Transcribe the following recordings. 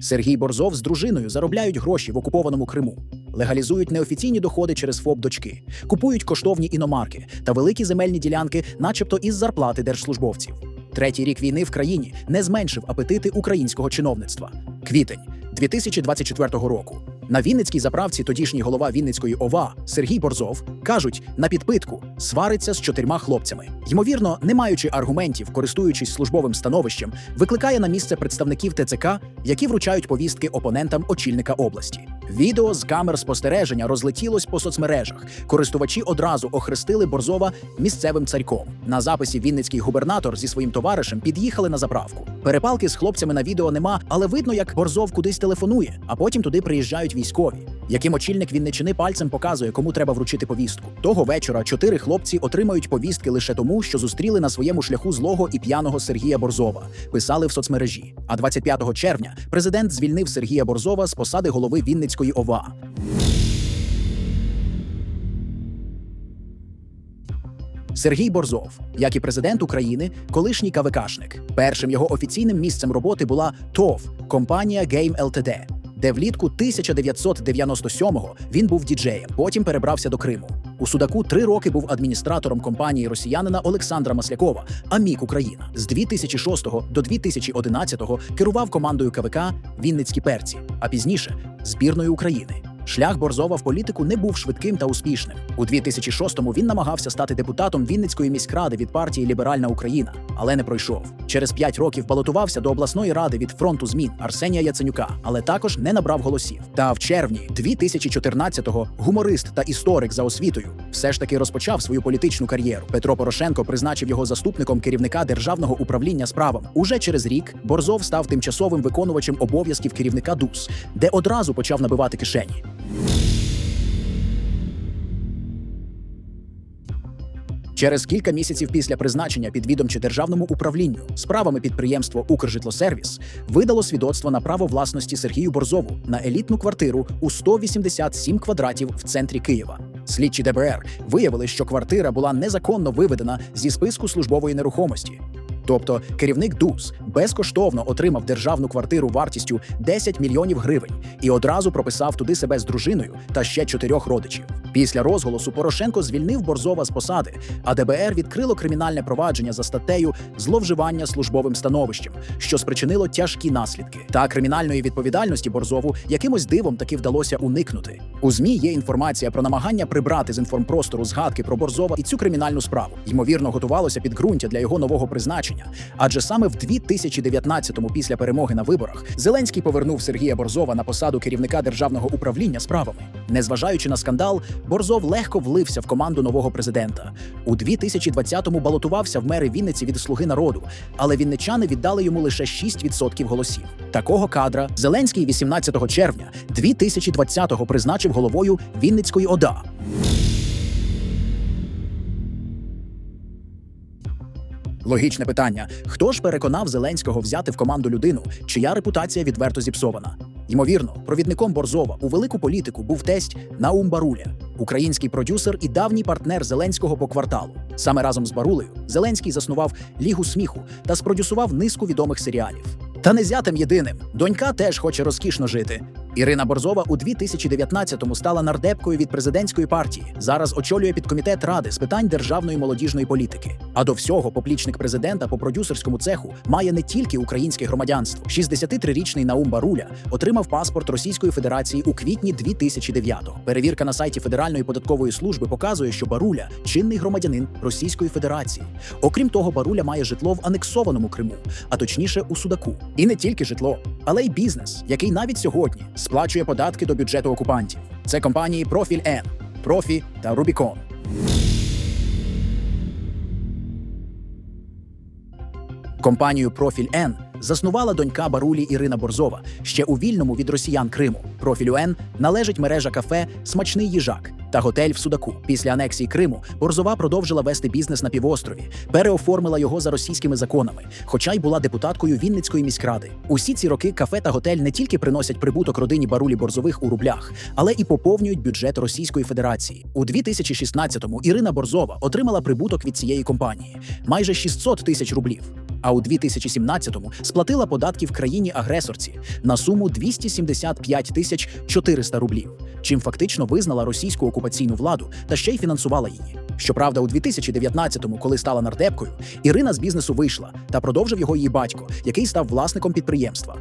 Сергій Борзов з дружиною заробляють гроші в окупованому Криму, легалізують неофіційні доходи через ФОП дочки, купують коштовні іномарки та великі земельні ділянки, начебто із зарплати держслужбовців. Третій рік війни в країні не зменшив апетити українського чиновництва. Квітень 2024 року. На Вінницькій заправці тодішній голова Вінницької ОВА Сергій Борзов кажуть на підпитку свариться з чотирма хлопцями. Ймовірно, не маючи аргументів, користуючись службовим становищем, викликає на місце представників ТЦК, які вручають повістки опонентам очільника області. Відео з камер спостереження розлетілось по соцмережах. Користувачі одразу охрестили Борзова місцевим царьком. На записі Вінницький губернатор зі своїм товаришем під'їхали на заправку. Перепалки з хлопцями на відео нема, але видно, як Борзов кудись телефонує, а потім туди приїжджають військові. Яким очільник Вінничини пальцем показує, кому треба вручити повістку. Того вечора чотири хлопці отримають повістки лише тому, що зустріли на своєму шляху злого і п'яного Сергія Борзова. Писали в соцмережі. А 25 червня президент звільнив Сергія Борзова з посади голови Вінницької ОВА. Сергій Борзов, як і президент України, колишній КВКшник. Першим його офіційним місцем роботи була ТОВ компанія Game Ltd, де влітку 1997-го він був діджеєм, потім перебрався до Криму. У Судаку три роки був адміністратором компанії росіянина Олександра Маслякова, Амік Україна. З 2006 до 2011 керував командою КВК Вінницькі перці, а пізніше збірною України. Шлях Борзова в політику не був швидким та успішним. У 2006-му він намагався стати депутатом Вінницької міськради від партії Ліберальна Україна, але не пройшов. Через п'ять років балотувався до обласної ради від фронту змін Арсенія Яценюка, але також не набрав голосів. Та в червні 2014-го гуморист та історик за освітою все ж таки розпочав свою політичну кар'єру. Петро Порошенко призначив його заступником керівника державного управління справами. Уже через рік Борзов став тимчасовим виконувачем обов'язків керівника ДУС, де одразу почав набивати кишені. Через кілька місяців після призначення підвідомче державному управлінню справами підприємство Укржитлосервіс видало свідоцтво на право власності Сергію Борзову на елітну квартиру у 187 квадратів в центрі Києва. Слідчі ДБР виявили, що квартира була незаконно виведена зі списку службової нерухомості. Тобто керівник ДУС безкоштовно отримав державну квартиру вартістю 10 мільйонів гривень і одразу прописав туди себе з дружиною та ще чотирьох родичів. Після розголосу Порошенко звільнив Борзова з посади, а ДБР відкрило кримінальне провадження за статтею зловживання службовим становищем, що спричинило тяжкі наслідки. Та кримінальної відповідальності Борзову якимось дивом таки вдалося уникнути. У змі є інформація про намагання прибрати з інформпростору згадки про Борзова і цю кримінальну справу. Ймовірно, готувалося підґрунтя для його нового призначення. Адже саме в 2019-му, після перемоги на виборах, Зеленський повернув Сергія Борзова на посаду керівника державного управління справами. Незважаючи на скандал, Борзов легко влився в команду нового президента. У 2020-му балотувався в мери Вінниці від Слуги народу, але вінничани віддали йому лише 6% голосів. Такого кадра Зеленський 18 червня 2020-го призначив головою Вінницької ОДА. Логічне питання: хто ж переконав Зеленського взяти в команду людину, чия репутація відверто зіпсована? Ймовірно, провідником Борзова у велику політику був тесть Наум Баруля, український продюсер і давній партнер Зеленського по кварталу. Саме разом з Барулею Зеленський заснував Лігу сміху та спродюсував низку відомих серіалів. Та не зятим єдиним. Донька теж хоче розкішно жити. Ірина Борзова у 2019-му стала нардепкою від президентської партії. Зараз очолює підкомітет ради з питань державної молодіжної політики. А до всього поплічник президента по продюсерському цеху має не тільки українське громадянство. 63-річний Наум Баруля отримав паспорт Російської Федерації у квітні 2009-го. Перевірка на сайті Федеральної податкової служби показує, що Баруля чинний громадянин Російської Федерації. Окрім того, Баруля має житло в анексованому Криму, а точніше у Судаку. І не тільки житло, але й бізнес, який навіть сьогодні сплачує податки до бюджету окупантів. Це компанії Профіль Н, Профі та Рубікон. Компанію Профіль Н заснувала донька Барулі Ірина Борзова ще у вільному від росіян Криму. Профілю Н належить мережа кафе Смачний їжак та готель в Судаку. Після анексії Криму Борзова продовжила вести бізнес на півострові, переоформила його за російськими законами, хоча й була депутаткою Вінницької міськради. Усі ці роки кафе та готель не тільки приносять прибуток родині Барулі Борзових у рублях, але і поповнюють бюджет Російської Федерації. У 2016-му Ірина Борзова отримала прибуток від цієї компанії майже 600 тисяч рублів. А у 2017-му сплатила податки в країні-агресорці на суму 275 тисяч 400 рублів, чим фактично визнала російську окупаційну владу та ще й фінансувала її. Щоправда, у 2019-му, коли стала нардепкою, Ірина з бізнесу вийшла та продовжив його її батько, який став власником підприємства.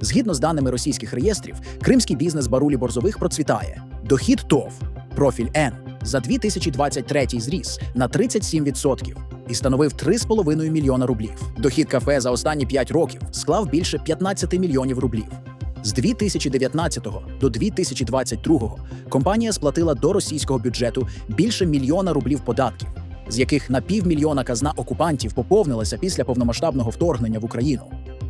Згідно з даними російських реєстрів, кримський бізнес барулі борзових процвітає. Дохід ТОВ, профіль Н за 2023 зріс на 37% і становив 3,5 мільйона рублів. Дохід кафе за останні 5 років склав більше 15 мільйонів рублів. З 2019 до 2022 компанія сплатила до російського бюджету більше мільйона рублів податків, з яких на півмільйона казна окупантів поповнилася після повномасштабного вторгнення в Україну.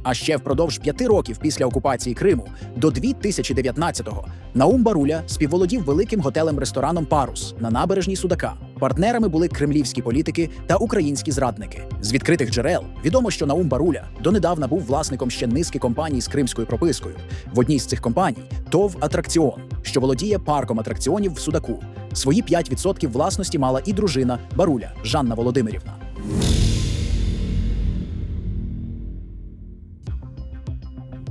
А ще впродовж п'яти років після окупації Криму до 2019-го Наум Баруля співволодів великим готелем-рестораном Парус на набережній Судака. Партнерами були кремлівські політики та українські зрадники. З відкритих джерел відомо, що Наум Баруля донедавна був власником ще низки компаній з кримською пропискою. В одній з цих компаній ТОВ Атракціон, що володіє парком атракціонів в Судаку. Свої 5% власності мала і дружина Баруля Жанна Володимирівна.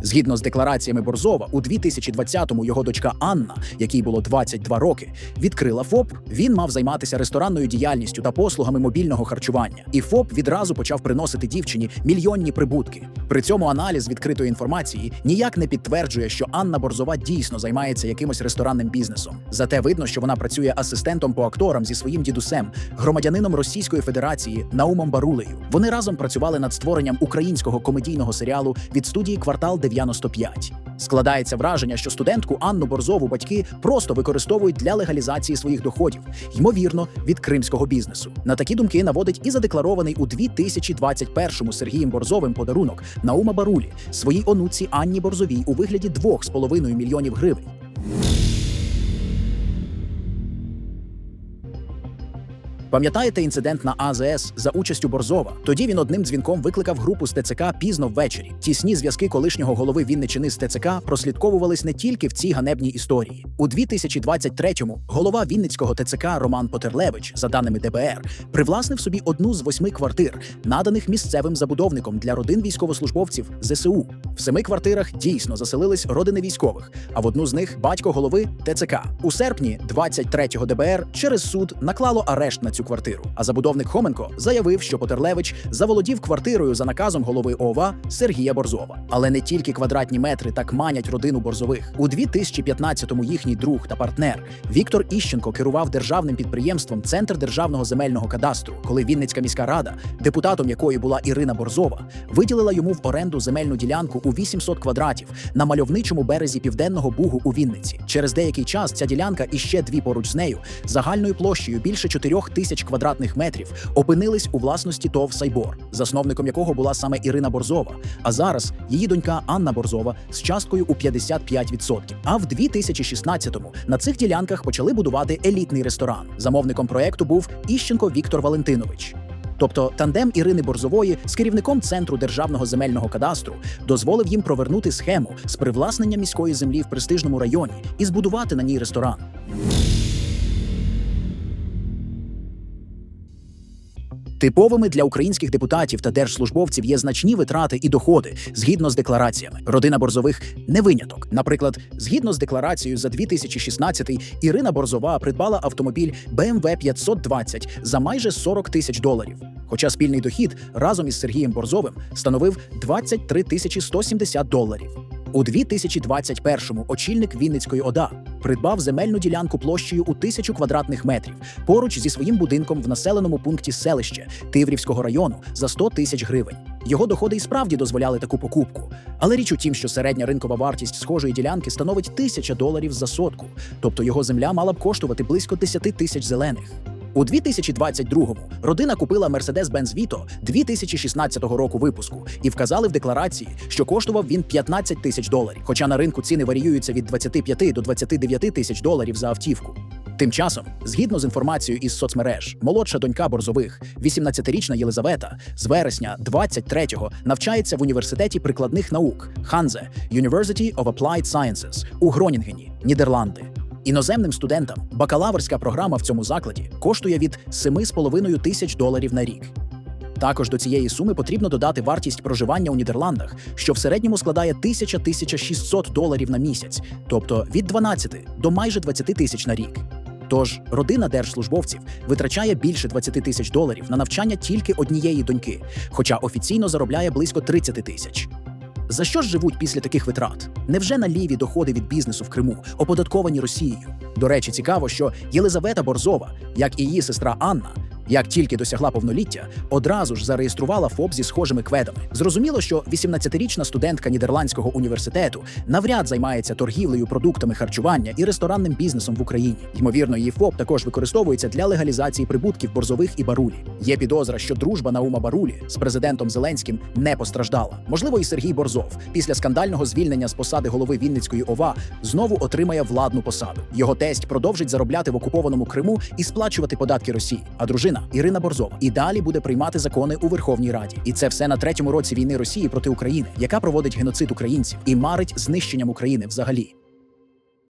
Згідно з деклараціями Борзова, у 2020-му його дочка Анна, якій було 22 роки, відкрила ФОП. Він мав займатися ресторанною діяльністю та послугами мобільного харчування. І ФОП відразу почав приносити дівчині мільйонні прибутки. При цьому аналіз відкритої інформації ніяк не підтверджує, що Анна Борзова дійсно займається якимось ресторанним бізнесом. Зате видно, що вона працює асистентом по акторам зі своїм дідусем, громадянином Російської Федерації Наумом Барулею. Вони разом працювали над створенням українського комедійного серіалу від студії Квартал 95. Складається враження, що студентку Анну Борзову батьки просто використовують для легалізації своїх доходів, ймовірно, від кримського бізнесу. На такі думки наводить і задекларований у 2021-му Сергієм Борзовим подарунок Наума Барулі своїй онуці Анні Борзовій у вигляді 2,5 мільйонів гривень. Пам'ятаєте інцидент на АЗС за участю Борзова? Тоді він одним дзвінком викликав групу з ТЦК пізно ввечері. Тісні зв'язки колишнього голови Вінничини з ТЦК прослідковувались не тільки в цій ганебній історії. У 2023-му голова Вінницького ТЦК Роман Потерлевич, за даними ДБР, привласнив собі одну з восьми квартир, наданих місцевим забудовником для родин військовослужбовців ЗСУ. В семи квартирах дійсно заселились родини військових, а в одну з них батько голови ТЦК. У серпні 23-го ДБР через суд наклало арешт на цю квартиру. А забудовник Хоменко заявив, що Потерлевич заволодів квартирою за наказом голови ОВА Сергія Борзова. Але не тільки квадратні метри так манять родину Борзових. У 2015-му їхній друг та партнер Віктор Іщенко керував державним підприємством Центр державного земельного кадастру, коли Вінницька міська рада, депутатом якої була Ірина Борзова, виділила йому в оренду земельну ділянку у 800 квадратів на мальовничому березі південного бугу у Вінниці. Через деякий час ця ділянка і ще дві поруч з нею загальною площею більше 4 тисяч квадратних метрів опинились у власності ТОВ Сайбор, засновником якого була саме Ірина Борзова. А зараз її донька Анна Борзова з часткою у 55%. А в 2016-му на цих ділянках почали будувати елітний ресторан. Замовником проекту був Іщенко Віктор Валентинович. Тобто тандем Ірини Борзової з керівником центру державного земельного кадастру дозволив їм провернути схему з привласнення міської землі в престижному районі і збудувати на ній ресторан. Типовими для українських депутатів та держслужбовців є значні витрати і доходи згідно з деклараціями. Родина Борзових не виняток. Наприклад, згідно з декларацією за 2016 Ірина Борзова придбала автомобіль BMW 520 за майже 40 тисяч доларів. Хоча спільний дохід разом із Сергієм Борзовим становив 23 тисячі 170 доларів. У 2021-му очільник Вінницької ОДА придбав земельну ділянку площею у тисячу квадратних метрів поруч зі своїм будинком в населеному пункті селище Тиврівського району за 100 тисяч гривень. Його доходи і справді дозволяли таку покупку. Але річ у тім, що середня ринкова вартість схожої ділянки становить тисяча доларів за сотку, тобто його земля мала б коштувати близько 10 тисяч зелених. У 2022-му родина купила Mercedes-Benz Vito 2016 року випуску і вказали в декларації, що коштував він 15 тисяч доларів. Хоча на ринку ціни варіюються від 25 до 29 тисяч доларів за автівку. Тим часом, згідно з інформацією із соцмереж, молодша донька Борзових, 18-річна Єлизавета, з вересня 23-го навчається в університеті прикладних наук Ханзе University of Applied Sciences у Гронінгені, Нідерланди. Іноземним студентам бакалаврська програма в цьому закладі коштує від 7,5 тисяч доларів на рік. Також до цієї суми потрібно додати вартість проживання у Нідерландах, що в середньому складає 1000-1600 доларів на місяць, тобто від 12 до майже 20 тисяч на рік. Тож родина держслужбовців витрачає більше 20 тисяч доларів на навчання тільки однієї доньки, хоча офіційно заробляє близько 30 тисяч. За що ж живуть після таких витрат? Невже на ліві доходи від бізнесу в Криму оподатковані Росією? До речі, цікаво, що Єлизавета Борзова, як і її сестра Анна, як тільки досягла повноліття, одразу ж зареєструвала ФОП зі схожими кведами. Зрозуміло, що 18-річна студентка Нідерландського університету навряд займається торгівлею продуктами харчування і ресторанним бізнесом в Україні. Ймовірно, її ФОП також використовується для легалізації прибутків борзових і барулі. Є підозра, що дружба Наума Барулі з президентом Зеленським не постраждала. Можливо, і Сергій Борзов після скандального звільнення з посади голови Вінницької ОВА знову отримає владну посаду. Його тесть продовжить заробляти в окупованому Криму і сплачувати податки Росії. А дружина Ірина Борзова і далі буде приймати закони у Верховній Раді. І це все на третьому році війни Росії проти України, яка проводить геноцид українців і марить знищенням України взагалі.